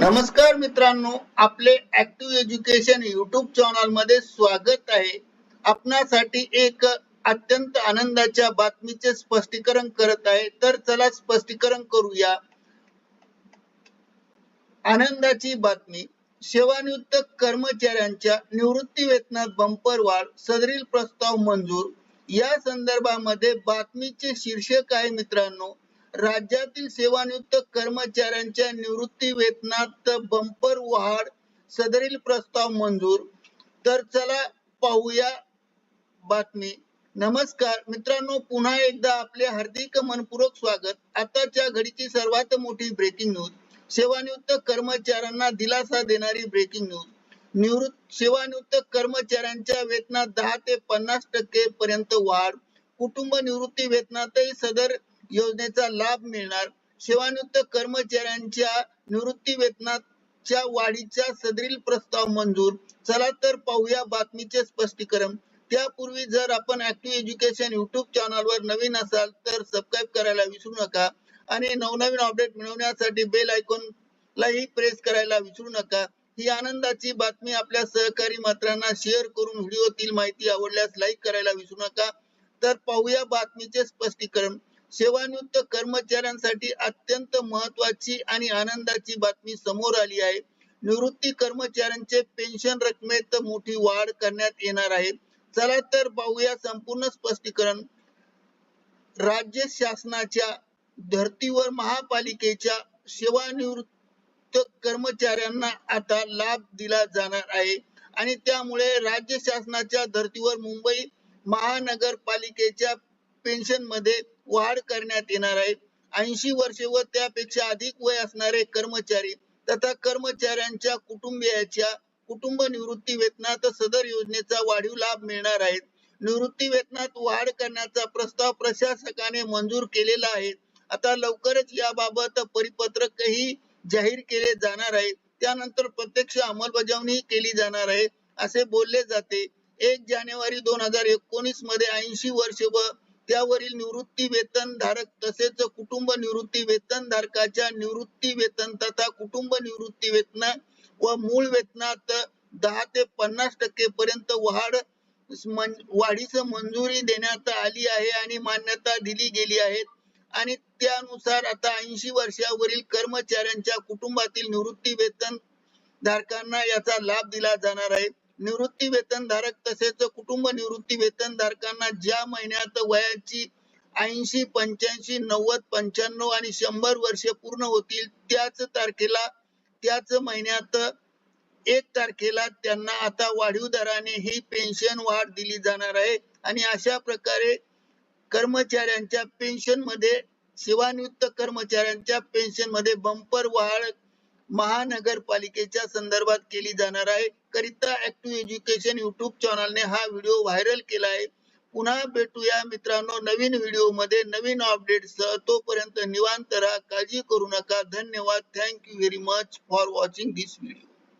नमस्कार मित्रांनो आपले ऍक्टिव्ह एज्युकेशन युट्यूब चॅनलमध्ये स्वागत आहे. आपणासाठी एक अत्यंत आनंदाच्या बातमीचे स्पष्टीकरण करत आहे. तर चला स्पष्टीकरण करूया. आनंदाची बातमी. सेवानिवृत्त कर्मचाऱ्यांच्या निवृत्ती वेतनात बंपर वाढ सदरील प्रस्ताव मंजूर. या संदर्भामध्ये बातमीचे शीर्षक आहे मित्रांनो राज्यातील सेवानिवृत्त कर्मचाऱ्यांच्या निवृत्ती वेतनात बंपर वाढ सदरील प्रस्ताव मंजूर. तर चला पाहूया बातमी. नमस्कार मित्रांनो पुन्हा एकदा आपले हार्दिक मनपूर्वक स्वागत. आताच्या घडीची सर्वात मोठी ब्रेकिंग न्यूज सेवानिवृत्त कर्मचाऱ्यांना दिलासा देणारी ब्रेकिंग न्यूज निवृत्त सेवानिवृत्त कर्मचाऱ्यांच्या वेतनात दहा ते पन्नास टक्के पर्यंत वाढ. कुटुंब निवृत्ती वेतनातही सदर योजनेचा लाभ मिळणार. सेवानिवृत्त कर्मचाऱ्यांच्या निवृत्ती वेतनाच्या वाढीचा सदरील प्रस्ताव मंजूर. चला तर पाहूया बातमीचे स्पष्टीकरण. त्यापूर्वी जर आपण ऍक्टिव्ह एज्युकेशन युट्यूब चॅनल वर नवीन असाल तर सबस्क्राईब करायला विसरू नका आणि नवनवीन अपडेट मिळवण्यासाठी बेल आयकॉन लाही प्रेस करायला विसरू नका. ही आनंदाची बातमी आपल्या सहकारी मित्रांना शेअर करून व्हिडिओतील माहिती आवडल्यास लाईक करायला विसरू नका. तर पाहूया बातमीचे स्पष्टीकरण. सेवानिवृत्त कर्मचाऱ्यांसाठी अत्यंत महत्वाची आणि आनंदाची बातमी समोर आली आहे. निवृत्ती कर्मचाऱ्यांचे पेन्शन रकमेत मोठी वाढ करण्यात येणार आहे. चला तर पाहूया संपूर्ण स्पष्टीकरण. राज्य शासनाच्या धर्तीवर महापालिकेच्या सेवानिवृत्त कर्मचाऱ्यांना आता लाभ दिला जाणार आहे. आणि त्यामुळे राज्य शासनाच्या धर्तीवर मुंबई महानगरपालिकेच्या पेन्शनमध्ये वाढ करण्यात येणार आहे. ऐंशी वर्षे व त्यापेक्षा अधिक वय असणारे कर्मचारी तथा कर्मचाऱ्यांच्या कुटुंबियाच्या कुटुंब निवृत्ती वेतनात सदर योजनेचा वाढीव लाभ मिळणार आहे निवृत्ती वेतनात वाढ करण्याचा प्रस्ताव प्रशासकाने मंजूर केलेला आहे. आता लवकरच याबाबत परिपत्रकही जाहीर केले जाणार आहे. त्यानंतर प्रत्यक्ष अंमलबजावणी केली जाणार आहे असे बोलले जाते. एक जानेवारी दोन हजार एकोणीसमध्ये ऐंशी वर्ष व त्यावरील निवृत्ती वेतन धारक तसेच कुटुंब निवृत्ती वेतन धारकाच्या निवृत्ती वेतन तथा कुटुंब निवृत्ती वेतन व मूळ वेतनात दहा ते पन्नास टक्के पर्यंत वाढ वाढीस मंजुरी देण्यात आली आहे आणि मान्यता दिली गेली आहे. आणि त्यानुसार आता ऐंशी वर्षावरील कर्मचाऱ्यांच्या कुटुंबातील निवृत्ती वेतन धारकांना याचा लाभ दिला जाणार आहे. निवृत्ती वेतन धारक तसेच कुटुंब निवृत्ती वेतन धारकांना ज्या महिन्यात वयाची ऐंशी पंच्याऐंशी नव्वद पंच्याण्णव आणि शंभर वर्षे पूर्ण होतील त्याच तारखेला त्याच महिन्यात एक तारखेला त्यांना आता वाढीव दराने ही पेन्शन वाढ दिली जाणार आहे. आणि अशा प्रकारे कर्मचाऱ्यांच्या पेन्शनमध्ये सेवानिवृत्त कर्मचाऱ्यांच्या पेन्शनमध्ये बंपर वाढ महानगरपालिकेच्या संदर्भात केली जाणार आहे. करिता ऍक्टिव्ह एज्युकेशन युट्यूब चॅनलने हा व्हिडिओ व्हायरल केला आहे. पुन्हा भेटूया मित्रांनो नवीन व्हिडिओमध्ये. नवीन अपडेट सह तोपर्यंत निवांत राहा. काळजी करू नका. धन्यवाद. Thank you very much for watching this video